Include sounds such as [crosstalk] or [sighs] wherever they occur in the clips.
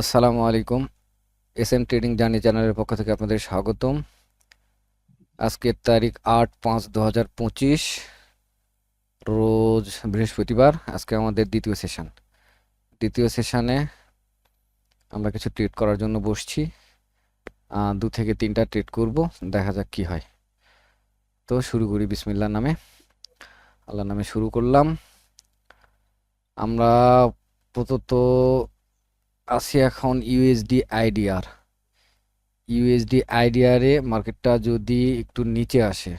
আসসালামু আলাইকুম S M trading journey চ্যানেলের পক্ষ থেকে আপনাদের স্বাগতম। আজকের তারিখ আট পাঁচ দু হাজার পঁচিশ, রোজ বৃহস্পতিবার, আজকে আমাদের দ্বিতীয় সেশন। দ্বিতীয় সেশনে আমরা কিছু ট্রেড করার জন্য বসছি। দু থেকে তিনটা ট্রেড করব, দেখা যাক কি হয়। তো শুরু করি বিসমিল্লার নামে। আল্লাহর নামে শুরু করলাম। আমরা প্রথমত আছি এখন ইউএসডি আইডিআর ইউএসডি আইডিআরে মার্কেটটা যদি একটু নিচে আসে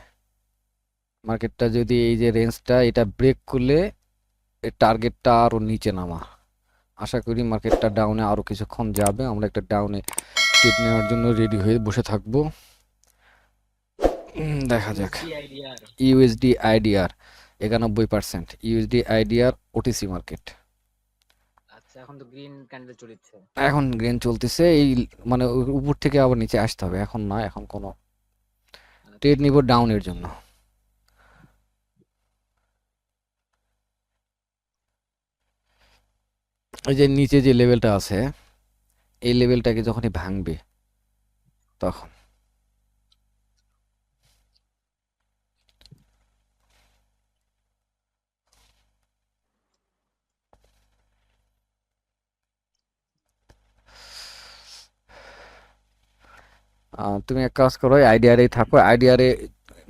মার্কেটটা যদি এই যে রেঞ্জটা এটা ব্রেক করলে এর টার্গেটটা আরও নিচে নামা। আশা করি মার্কেটটা ডাউনে আরও কিছুক্ষণ যাবে। আমরা একটা ডাউনে ট্রেড নেওয়ার জন্য রেডি হয়ে বসে থাকব। দেখা যাক। ইউএসডি আইডিআর একানব্বই percent USD IDR OTC market এখন তো গ্রিন ক্যান্ডেল চলছে এখন গ্রেন চলতেছে এই মানে উপর থেকে আবার নিচে আসতে হবে এখন না এখন কোনো ট্রেড নিব ডাউনের জন্য। এই যে নিচে যে লেভেলটা আছে এই লেভেলটাকে যখনই ভাঙবে তখন। তুমি এক কাজ করো আইডিআরে থাকো। আইডিআরে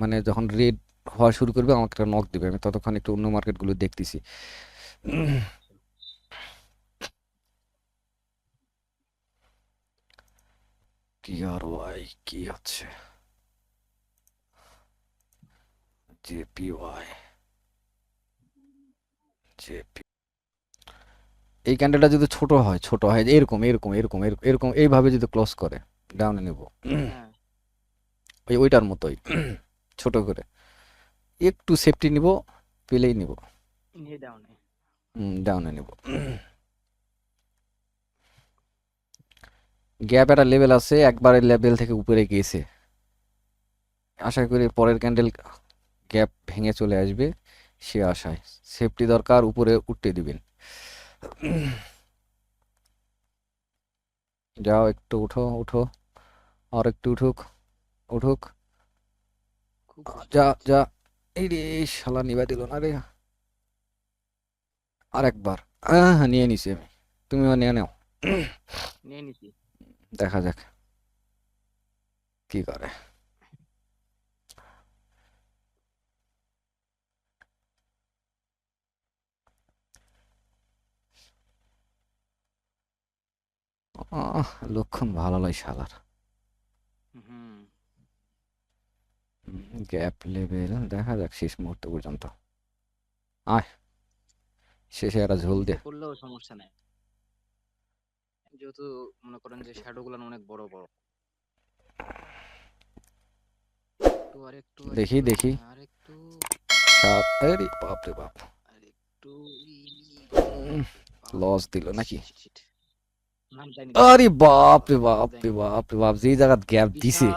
মানে যখন রেড হওয়া শুরু করবে, আমাকে একটা নক দিবে। আমি ততক্ষণ একটু অন্য মার্কেটগুলো দেখতেছি। কি আর ওয়াই কি হচ্ছে? জেপিওয়াই জেপি এই ক্যান্ডেলটা যদি ছোট হয় ছোট হয়, এরকম এরকম এরকম এরকম এইভাবে যদি ক্লোজ করে ডাউনে নেব। হ্যাঁ। ওই ওইটার মতোই ছোট করে। একটু সেফটি নিব পেলেই নিব। ডাউনে ডাউনে নিব। গ্যাপ একটা লেভেল আছে একবারের লেভেল থেকে উপরে গিয়েছে আশা করি পরের ক্যান্ডেল গ্যাপ ভেঙে চলে আসবে সে আশায়। সেফটি দরকার উপরে উঠতে দিবেন। যাও একটু উঠো উঠো। আর একটু উঠুক উঠুক যা যা এই রে শালা নিবা দিল না রে আর একবার আহ নিয়ে নিছি আমি তুমিও নিয়ে নাও নিয়ে নিছি দেখা যাক কি করে আহ, লক্ষণ ভালো নয় শালার গ্যাপ লেভেল দেখা যাক শেষ মুহূর্ত পর্যন্ত। আয়। শেষে একটা ঝোল দে। করলেও সমস্যা নাই। যেহেতু মনে করেন যে শ্যাডো গুলো অনেক বড় বড়। একটু আর একটু দেখি, দেখি। আর একটু বাপ। রে বাপ লস দিল নাকি? আরে বাপ রে বাপ রে বাপ রে বাপ যেই জায়গা গ্যাপ দিছে।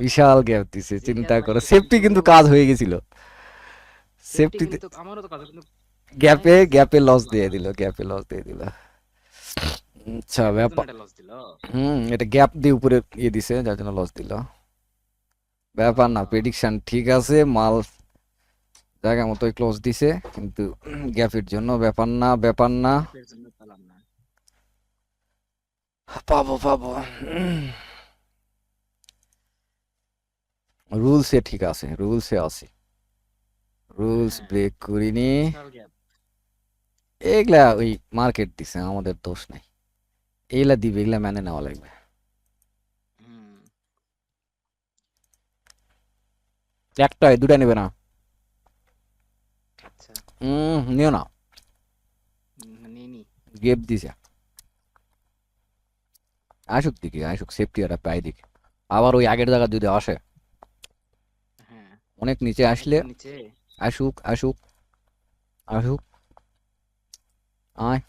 বিশাল গ্যাপ দিছে চিন্তা করো। সেফটি কিন্তু কাজ হয়ে গেছিল। সেফটিতে আমারও তো কিন্তু গ্যাপে গ্যাপে লস দিয়ে দিল গ্যাপে লস দিয়ে দিল। আচ্ছা ব্যাপার হুম এটা গ্যাপ দিয়ে উপরে ইয়ে দিছে যার জন্য লস দিল। ব্যাপার না প্রেডিকশন ঠিক আছে মাল জায়গা মতোই ক্লোজ দিছে কিন্তু গ্যাপের জন্য ব্যাপার না ব্যাপার না এর জন্য পেলাম না পাবো পাবো। রুলসে ঠিক আছে রুলসে আছে। রুলস। ব্রেক করিনি। এগুলা ওই মার্কেট দিছে আমাদের দোষ নাই। এইগুলা দিবে এগুলা মেনে নেওয়া লাগবে। একটাই দুটা নেবে না। আচ্ছা। হুম নিও না। উম, নিয়ে নি গেপ দিছে। আসুক দিকে আসুক সেফটি একটা পাই দিকে আবার ওই আগের জায়গা যদি আসে হ্যাঁ। অনেক নিচে আসলে নিচে? আসুক আসুক আসুক আয়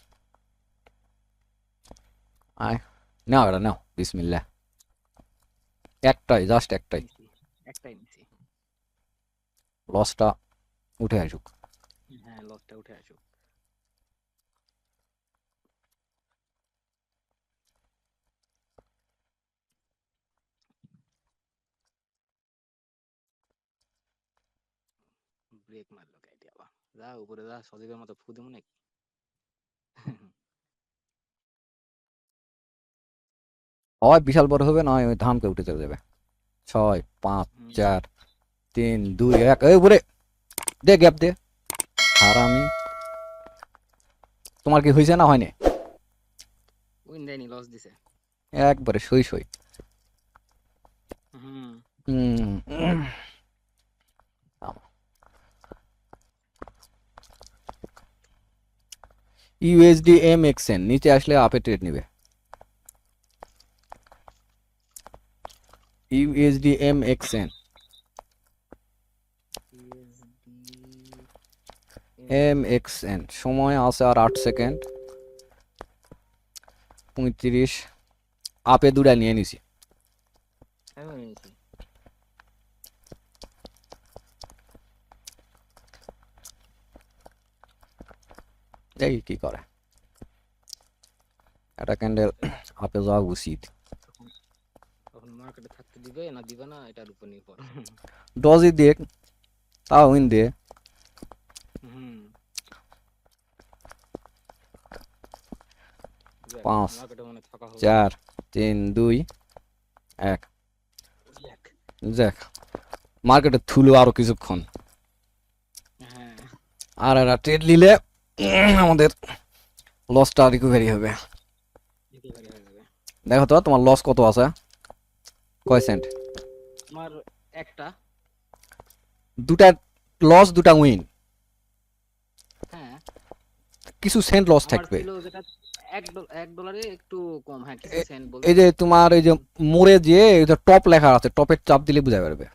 আয় নাও এটা নাও বিসমিল্লা একটাই জাস্ট একটাই একটাই। লসটা উঠে আসুক। হ্যাঁ লসটা উঠে আসুক। ব্রেক মারলো গাড়ি আবার। যা উপরে যা সজীবের মতো ফু দেবো নাকি? হয় বিশাল বড় হবে নয় ওই ধামকে উঠে চলে যাবে। ছয় পাঁচ চার তিন দুই এক এই উপরে। দে গ্যাপ দে। আর আমি তোমার কি হয়েছে না হয়নি? উইন দেয়নি লস দিছে। একবারে সই সই। হুম। ইউএসডি এম এক্সএন নিচে আসলে আপে ট্রেড নিবে। USD MXN M XN সময় আছে আর আট সেকেন্ড পঁয়ত্রিশ আপে দুটা নিয়ে নিছি। এই কি করে? একটা ক্যান্ডেল আপে যাওয়া উচিত। তখন মার্কেটে থাকতে দিবে না দিবে না এটার উপর নির্ভর। ডজই দেখ তাও উইন দে হুম। পাঁচ, মানে চার তিন দুই এক। দেখ মার্কেটে থুলো আরও কিছুক্ষণ। হ্যাঁ। আর একটা ট্রেড নিলে আমাদের লসটা রিকভারি হবে। দেখো তো তোমার লস কত আছে? কয় সেন্ট আমার একটা। দুটা লস দুটা উইন হ্যাঁ। কিছু সেন্ট লস থাকবে। হ্যাঁ এই যে তোমার এই যে মোড়ে যে টপ লেখা আছে টপের চাপ দিলে বোঝা পারবে।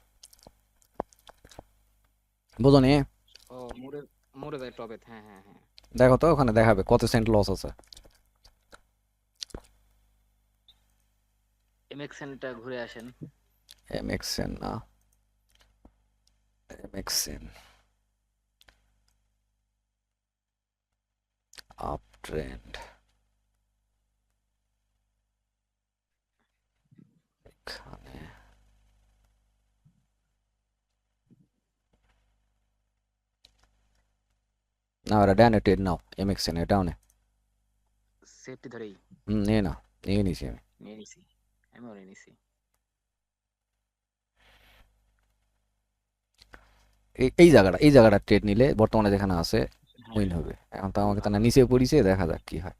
বুঝো নি? মোড়ে মোড়ে যায় টবে হ্যাঁ হ্যাঁ হ্যাঁ। দেখো তো ওখানে দেখাবে কত সেন্ট লস আছে। এমএক্সএনটা ঘুরে আসেন। এমএক্সএন না। এমএক্সএন আপ ট্রেন্ড এখানে ডানে ট্রেড নাও এমএক্সএন এ ডাউনে সেফটি ধরেই হুম নিয়ে নাও নিয়ে নিছি আমি নিয়ে নিছি আমিও নিয়ে নিছি এই জায়গাটা এই জায়গাটা ট্রেড নিলে বর্তমানে যেখানে আছে উইন হবে এখন তো আমাকে তারা নিচে পড়িছে দেখা যাক কি হয়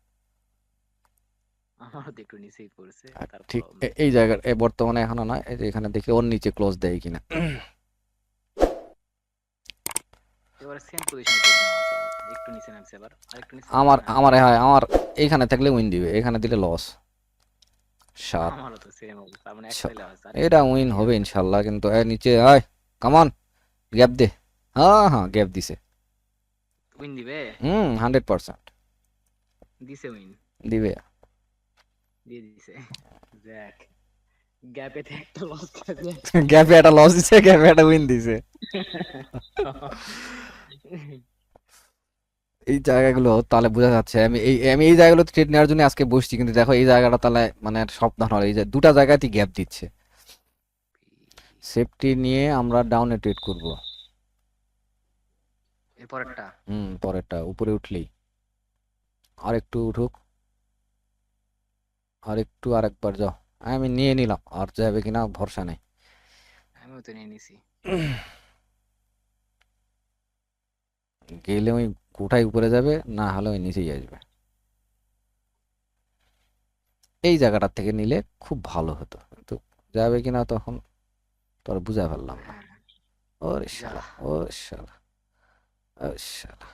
আমারও তো একটু নিচেই পড়ছে ঠিক এই জায়গার এ বর্তমানে এখনও নয় এখানে দেখি ওর নিচে ক্লোজ দেয় কিনা এবারে সেম পজিশনে একটু নিচে নামছে এবার আরেকটু নিচে আমার আমার হয় আমার এইখানে থাকলে উইন দিবে এখানে দিলে লস সাত। মানে এটা উইন হবে ইনশাল্লাহ কিন্তু এ নিচে আয় কামান গ্যাপ দে। হ্যাঁ হ্যাঁ গ্যাপ দিছে। উইন দিবে? হুম হান্ড্রেড পার্সেন্ট দিছে উইন দিবে। দিয়ে দিছে। দেখ গ্যাপেতে একটা লস খাবে গ্যাপে একটা লস দিছে গ্যাপে একটা উইন দিছে। [laughs] এই জায়গাগুলো তাহলে বোঝা যাচ্ছে। আমি এই আমি এই জায়গাগুলো ট্রেড নেওয়ার জন্য আজকে বসছি কিন্তু দেখো এই জায়গাটা তাহলে মানে সাবধান হলো এই যে দুটা জায়গাতেই গ্যাপ দিচ্ছে। সেফটি নিয়ে আমরা ডাউনে ট্রেড করব। এরপরেরটা? হুম পরেরটা উপরে উঠলেই। আর একটু উঠুক। আর একটু আরেকবার যাও। আমি নিয়ে নিলাম আর যাবে কিনা ভরসা নেই। আমিও তো নিয়ে নিছি। [clears throat] গেলে ওই কোঠায় উপরে যাবে না হলে ওই নিচেই আসবে। এই জায়গাটার থেকে নিলে খুব ভালো হতো। কিন্তু যাবে কিনা তখন তোর বুঝা ফেললাম না। ওরে শালা ওরে শালা ওরে শালা।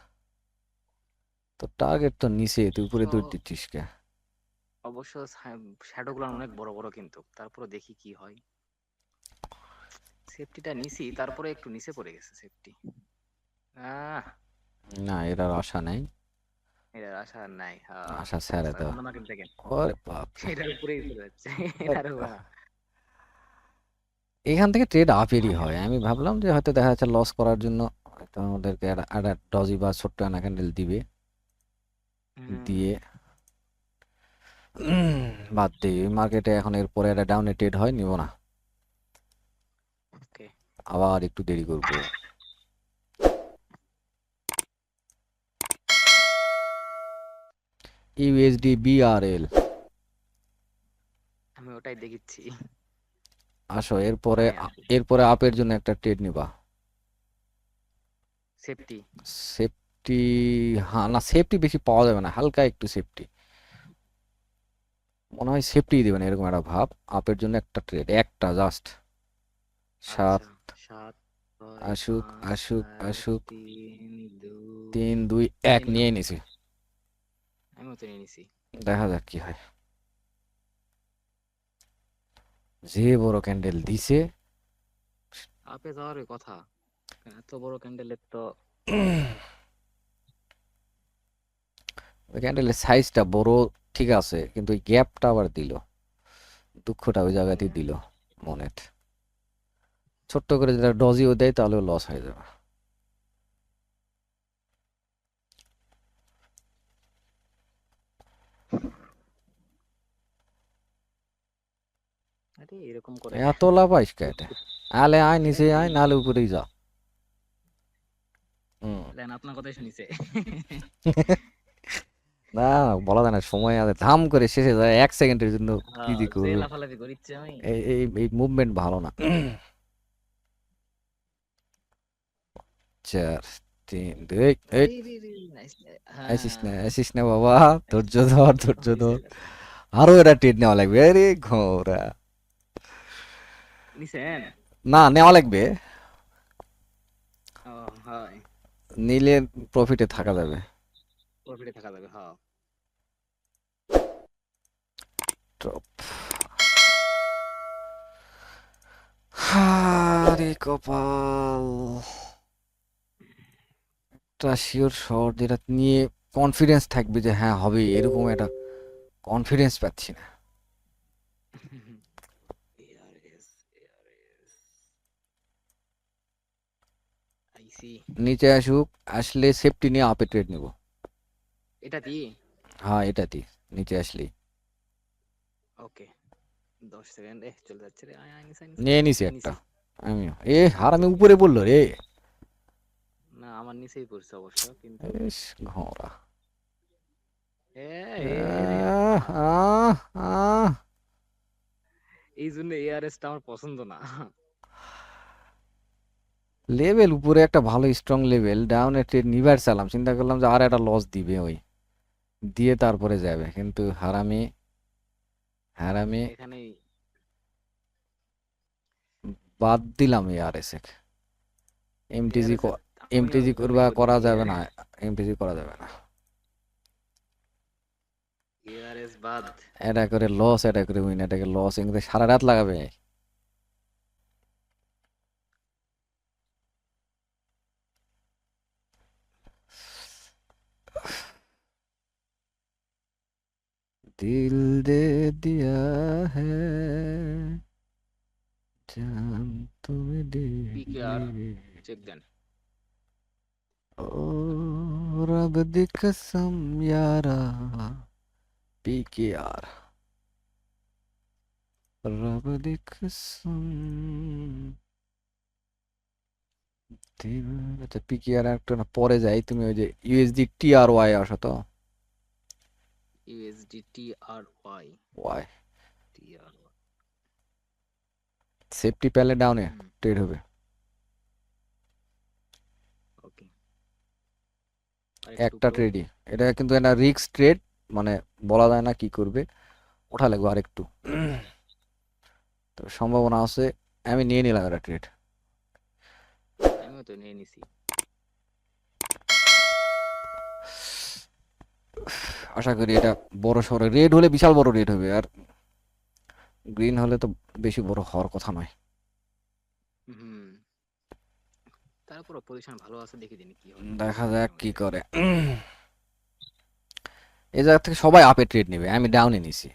তো টার্গেট তো নিচে তুই উপরে দৌড় তো- দিচ্ছিস কে? অবশ্য শ্যাডো গুলো অনেক বড় বড় কিন্তু। তারপরে দেখি কি হয়। সেফটিটা নিছি তারপরে একটু নিচে পড়ে গেছে সেফটি আহ না এটার আশা নেই। এটার আশা নাই আশা ছেড়ে দাও। দেখেন। ওরে বাপ এটার উপরেই চলে যাচ্ছে এটার এখান থেকে ট্রেড আপেরই হয়। আমি ভাবলাম যে হয়তো দেখা যাচ্ছে লস করার জন্য হয়তো আমাদেরকে একটা ডজি বা ছোট্ট একটা ক্যান্ডেল দিবে। দিয়ে বাদ দিই মার্কেটে এখন এরপরে একটা ডাউনে ট্রেড হয় নিব না। আবার একটু দেরি করব। ইউএসডি বিআরএল আমি ওটাই দেখিচ্ছি আসো এরপরে হ্যাঁ, এরপরে আপের জন্য একটা ট্রেড নিবা। সেফটি সেফটি হ্যাঁ না সেফটি বেশি পাওয়া যাবে না হালকা একটু সেফটি মনে হয় সেফটি দিবেন এরকম একটা ভাব। আপের জন্য একটা ট্রেড একটা জাস্ট সাত আচ্ছা, আসুক, আসুক, আসুক। তিন দুই এক নিয়ে নিছি। আমিও তো নিয়ে নিছি। দেখা যাক কি হয়। যে বড় ক্যান্ডেল দিছে আপে যাওয়ার কথা। এত বড় ক্যান্ডেলের তো ওই ক্যান্ডেলের সাইজটা বড় ঠিক আছে কিন্তু ওই গ্যাপটা আবার দিল। দুঃখটা ওই জায়গাতেই দিল মনেট। ছোট্ট করে যেটা ডজিও দেয় তাহলে লস হয়ে যাবে। আরে এরকম করে। এত লাভাইস কেটে আলে আয় নিচে আয় নালে উপরেই যা। দেন আপনার কথাই শুনিছে। [laughs] না বলা যায় না সময় আছে। ধাম করে শেষে যায় এক সেকেন্ডের জন্য কি যে যে করবে। লাফালাফি করিচ্ছে আমি। এই এই মুভমেন্ট ভালো না। [clears throat] চার তিন দুই nice, আসিস না হ্যাঁ, আসিস না বাবা ধৈর্য ধর ধৈর্য ধর। আরও এটা ট্রেড নেওয়া লাগবে। আরে ঘোরা নিছেন? না নেওয়া লাগবে। ও হয়। নিলে প্রফিটে থাকা যাবে। প্রফিটে থাকা যাবে হ্যাঁ টপ আরে কপাল। একটা শিওর শট যেটা নিয়ে কনফিডেন্স থাকবে যে হ্যাঁ হবে এরকম একটা কনফিডেন্স পাচ্ছি না। নিচে আসুক আসলে সেফটি নিয়ে আপে ট্রেড নেব। এটা দিয়ে হ্যাঁ এটাতেই নিচে আসলেই। ওকে দশ সেকেন্ড এ চলে যাচ্ছে রে। নিচে। নিয়ে নিছি একটা। আমিও। এ হার আমি উপরে বলল রে। না আমার নিচেই পড়ছে অবশ্য কিন্তু ইস, ঘোড়া। এ, আহ, আহ। এই জন্য এআরএস টা আমার পছন্দ না। লেভেল উপরে একটা ভালো স্ট্রং লেভেল ডাউন ট্রেড নিবার চালাম চিন্তা করলাম যে আর একটা লস দিবে ওই। দিয়ে তারপরে যাবে। কিন্তু হারামি হারামি বাদ দিলাম এই আর এস এমটিজি এমটিজি করবা করা যাবে না। এমটিজি করা যাবে না। এটা করে লস এটা করে উইন এটাকে লস সারা রাত লাগাবে। दिल दे दिया है जान तुम्हें दे PKR दी। চেক দেন ओ रब दी कसम यारा पीकेआर रब दी कसम দিল- আচ্ছা পিকেআর একটা না পরে যাই তুমি ওই যে ইউএসডি টিআর ওয়াই আসো তো USD TR Y TR safety প্যালে ডাউনে ট্রেড হবে। ওকে একটা ট্রেডই এটা কিন্তু একটা রিস্ক ট্রেড মানে বলা যায় না কি করবে। ওঠা লাগবে আরেকটু। তো সম্ভাবনা আছে আমি নিয়ে নিলাম একটা ট্রেড আমিও তো নিয়ে নিছি। [sighs] আশা করি এটা বড় সড়ো রেড হলে বিশাল বড় রেড হবে আর গ্রিন হলে তো বেশি বড় হওয়ার কথা নয়। তারপর পজিশন ভালো আছে দেখে দিন কি হয়। দেখা যাক কি করে। এই জায়গা থেকে সবাই আপে ট্রেড নেবে আমি ডাউনে নিছি।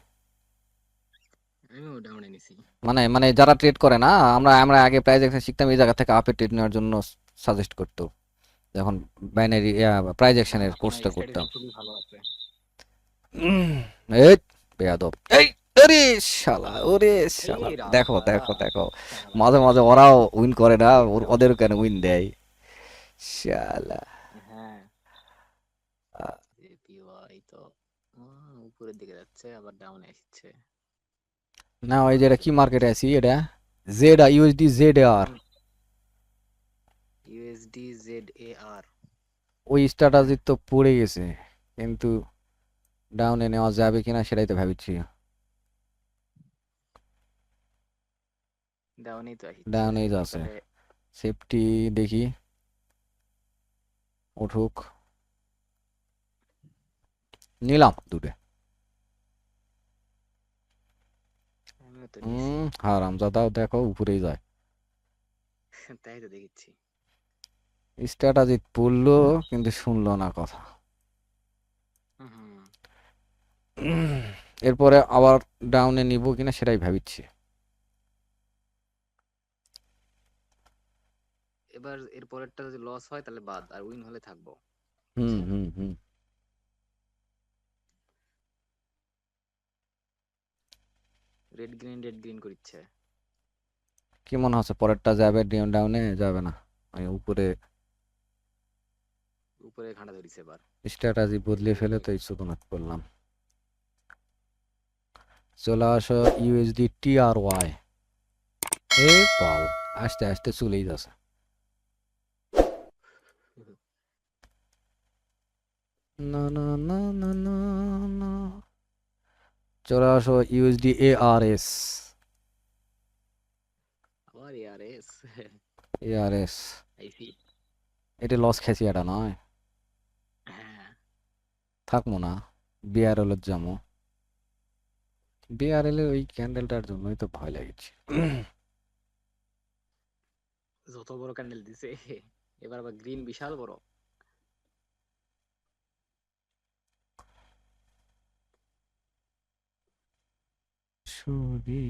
মানে মানে যারা ট্রেড করে না আমরা আমরা আগে প্রাইজ অ্যাকশন শিখতাম এই জায়গা থেকে আপে ট্রেড নেওয়ার জন্য সাজেস্ট করতো। যখন বাইনারি প্রাইজ অ্যাকশনের কোর্সটা করতাম। এই বেয়াদব। এই আরে শালা ওরে শালা। দেখো দেখো দেখো। মাঝে মাঝে ওরাও উইন করে না ওদের কেন উইন দেয়? শালা। হ্যাঁ। উপরের দিকে যাচ্ছে আবার ডাউনে আসছে না ওই যে এটা কি মার্কেটে আছি এটা? Z USD Z R USD Z A R ওই স্ট্র্যাটাজি তো পড়ে গেছে কিন্তু ডাউনে নেওয়া যাবে কিনা সেটাই তো ভাবছি ডাউনেই তো ডাউনেই তো আছে। সেফটি দেখি। উঠুক। নিলাম দুটো। হুম হারামজাদাও দেখো উপরেই যায়। তাই তো দেখেছি স্ট্র্যাটাজি পড়ল কিন্তু শুনলো না কথা হুম এরপরে আবার ডাউনে নিব কিনা সেটাই ভাবিচ্ছি। এবার এর পরেরটা যদি লস হয় তাহলে বাদ আর উইন হলে থাকব। হুম হুম হুম। রেড গ্রিন রেড গ্রিন করছে কি মনে হচ্ছে পরেরটা যাবে ডাউনে যাবে না? আমি উপরে। উপরে ঘাঁটা ধরিছে এবার। স্ট্র্যাটাজি বদলে ফেলে তো শুধুমাত্র করলাম। চলে আসো ইউএসডি টি আর ওয়াই। এ পাল আস্তে আস্তে চলেই যাচ্ছে। না না না না না না। চলে আসো USD A R S. ARS এটা লস খেয়েছি এটা নয়। হ্যাঁ। থাকব না বিআরএল এর যাব বিআরএল এর ওই ক্যান্ডেলটার জন্যই তো ভয় লাগছে। যত বড় ক্যান্ডেল দিছে এবার আবার গ্রিন বিশাল বড়। সুরি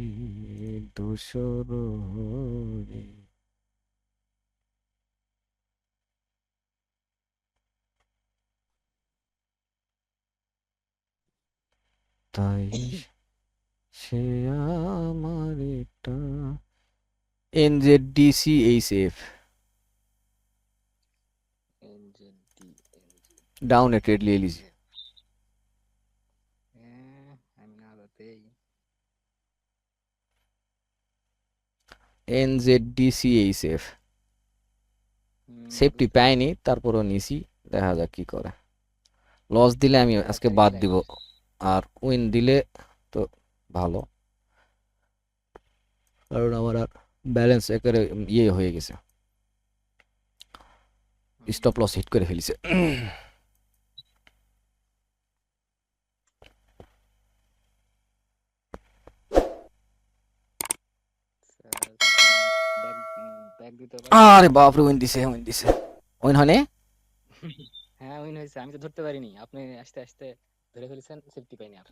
তাই [laughs] সে আমার এটা। এনজেডডিসি এইচ এফ ডাউনে ট্রেড লিয়ে না যাতেই এনজেডডিসি এইচ এফ সেফটি পাইনি তারপরও নিছি দেখা যাক কি করে। লস দিলে আমি আজকে বাদ দিব। আর উইন দিলে তো ভালো। কারণ আমার আর ব্যালেন্স একেবারে ইয়ে হয়ে গেছে। স্টপ লস হিট করে ফেলেছে। আরে বাপরে উইন দিছে উইন দিছে। উইন হয়নি? হ্যাঁ উইন হয়েছে। আমি তো ধরতে পারিনি। আপনি আস্তে আস্তে ধরে ফেলেছেন সেফটি পাইনি আর।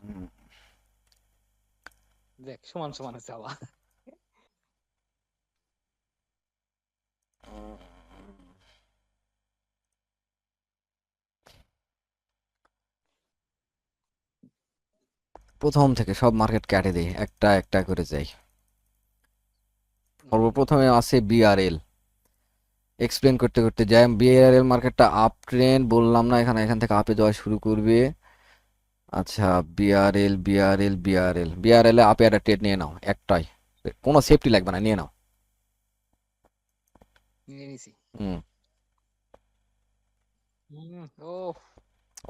দেখ সমান সমান আছে আবার প্রথম থেকে সব মার্কেট কেটে দেই একটা একটা করে যাই। সর্বপ্রথমে আছে বিআরএল এক্সপ্লেন করতে করতে যাই। বিআরএল মার্কেটটা আপ ট্রেন্ড বললাম না এখানে এখান থেকে আপে যাওয়া শুরু করবে। আচ্ছা বিআরএল বিআরএল বিআরএল বিআরএল এ আপে একটা ট্রেড নিয়ে নাও একটাই। কোনো সেফটি লাগবে না নিয়ে নাও। নিয়ে নিছি। হুম। হুম, ও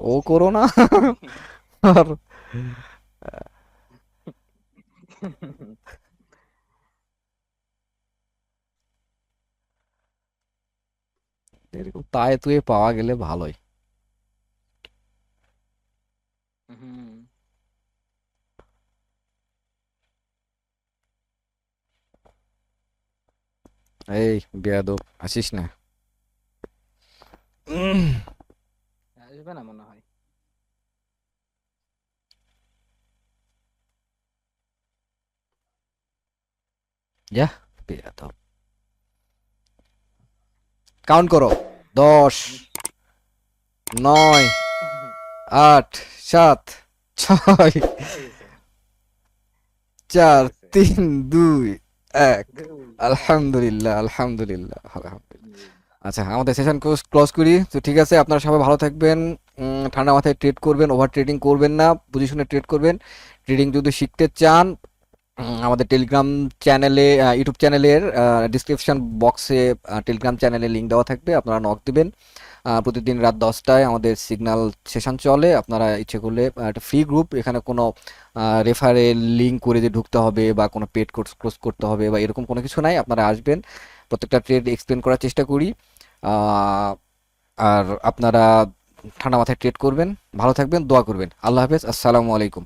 ও করো না। আর এরকম তাই তুই পাওয়া গেলে ভালোই। হুম এই বেয়াদব আসিস না? আসবে না মনে হয়। বেয়াদব। কাউন্ট করো দশ নয় আট, সাত, ছয়, চার, তিন, দুই, এক। আলহামদুলিল্লাহ আলহামদুলিল্লাহ আলহামদুলিল্লাহ। আচ্ছা আমাদের সেশন ক্লোজ করি। তো ঠিক আছে, আপনারা সবাই ভালো থাকবেন। ঠান্ডা মাথায় ট্রেড করবেন ওভার ট্রেডিং করবেন না পজিশনে ট্রেড করবেন। ট্রেডিং যদি শিখতে চান আমাদের টেলিগ্রাম চ্যানেলে ইউটিউব চ্যানেলের ডিসক্রিপশন বক্সে টেলিগ্রাম চ্যানেলে লিঙ্ক দেওয়া থাকবে, আপনারা নক দিবেন। প্রতিদিন রাত দশটায় আমাদের সিগন্যাল সেশন চলে। আপনারা ইচ্ছে করলে একটা ফ্রি গ্রুপ এখানে কোনো রেফারে লিঙ্ক করে যে ঢুকতে হবে বা কোনো পেড কোর্স ক্লোজ করতে হবে বা এরকম কোনো কিছু নাই। আপনারা আসবেন, প্রত্যেকটা ট্রেড এক্সপ্লেন করার চেষ্টা করি। আর আপনারা ঠান্ডা মাথায় ট্রেড করবেন। ভালো থাকবেন, দোয়া করবেন। আল্লাহ হাফেজ, আসসালামু আলাইকুম।